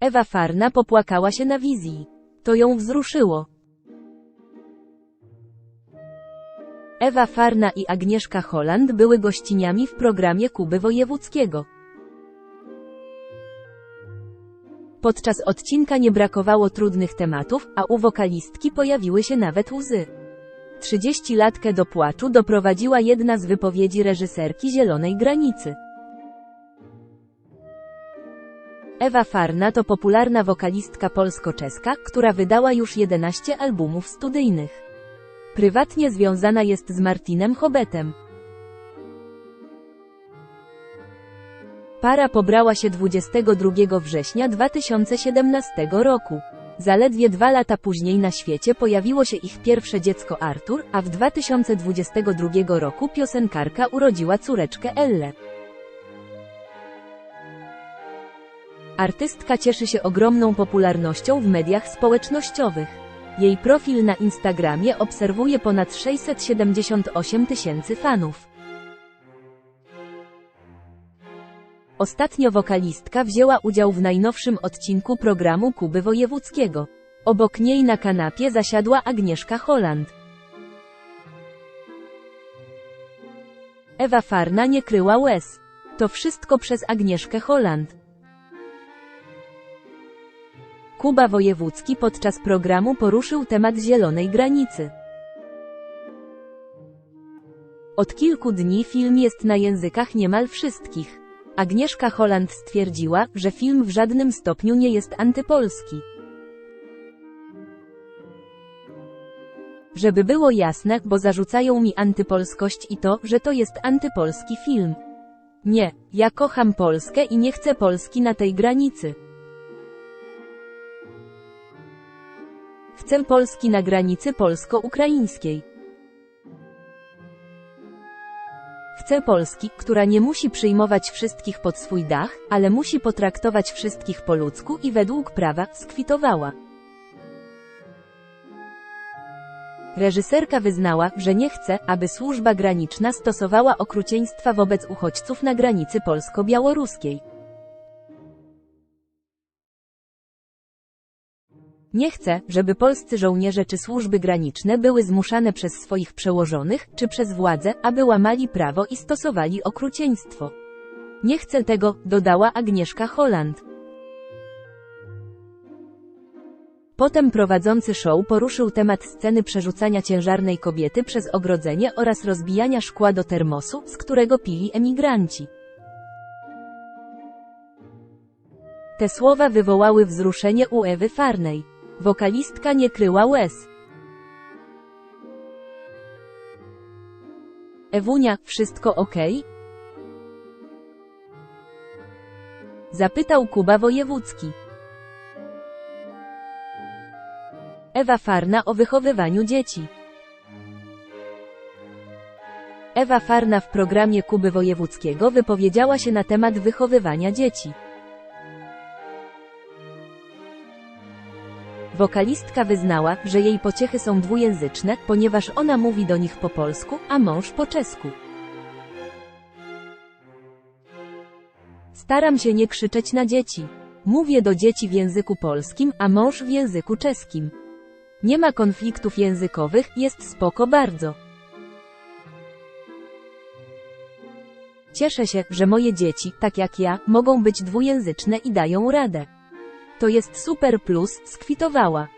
Ewa Farna popłakała się na wizji. To ją wzruszyło. Ewa Farna i Agnieszka Holland były gościniami w programie Kuby Wojewódzkiego. Podczas odcinka nie brakowało trudnych tematów, a u wokalistki pojawiły się nawet łzy. 30 latkę do płaczu doprowadziła jedna z wypowiedzi reżyserki Zielonej Granicy. Ewa Farna to popularna wokalistka polsko-czeska, która wydała już 11 albumów studyjnych. Prywatnie związana jest z Martinem Hobetem. Para pobrała się 22 września 2017 roku. Zaledwie dwa lata później na świecie pojawiło się ich pierwsze dziecko Artur, a w 2022 roku piosenkarka urodziła córeczkę Elle. Artystka cieszy się ogromną popularnością w mediach społecznościowych. Jej profil na Instagramie obserwuje ponad 678 tysięcy fanów. Ostatnio wokalistka wzięła udział w najnowszym odcinku programu Kuby Wojewódzkiego. Obok niej na kanapie zasiadła Agnieszka Holland. Ewa Farna nie kryła łez. To wszystko przez Agnieszkę Holland. Kuba Wojewódzki podczas programu poruszył temat zielonej granicy. Od kilku dni film jest na językach niemal wszystkich. Agnieszka Holland stwierdziła, że film w żadnym stopniu nie jest antypolski. Żeby było jasne, bo zarzucają mi antypolskość i to, że to jest antypolski film. Nie, ja kocham Polskę i nie chcę Polski na tej granicy. Chcę Polski na granicy polsko-ukraińskiej. Chcę Polski, która nie musi przyjmować wszystkich pod swój dach, ale musi potraktować wszystkich po ludzku i według prawa, skwitowała. Reżyserka wyznała, że nie chce, aby służba graniczna stosowała okrucieństwa wobec uchodźców na granicy polsko-białoruskiej. Nie chcę, żeby polscy żołnierze czy służby graniczne były zmuszane przez swoich przełożonych, czy przez władze, aby łamali prawo i stosowali okrucieństwo. Nie chcę tego, dodała Agnieszka Holland. Potem prowadzący show poruszył temat sceny przerzucania ciężarnej kobiety przez ogrodzenie oraz rozbijania szkła do termosu, z którego pili emigranci. Te słowa wywołały wzruszenie u Ewy Farnej. Wokalistka nie kryła łez. Ewunia, wszystko ok? Zapytał Kuba Wojewódzki. Ewa Farna o wychowywaniu dzieci. Ewa Farna w programie Kuby Wojewódzkiego wypowiedziała się na temat wychowywania dzieci. Wokalistka wyznała, że jej pociechy są dwujęzyczne, ponieważ ona mówi do nich po polsku, a mąż po czesku. Staram się nie krzyczeć na dzieci. Mówię do dzieci w języku polskim, a mąż w języku czeskim. Nie ma konfliktów językowych, jest spoko bardzo. Cieszę się, że moje dzieci, tak jak ja, mogą być dwujęzyczne i dają radę. To jest super plus, skwitowała.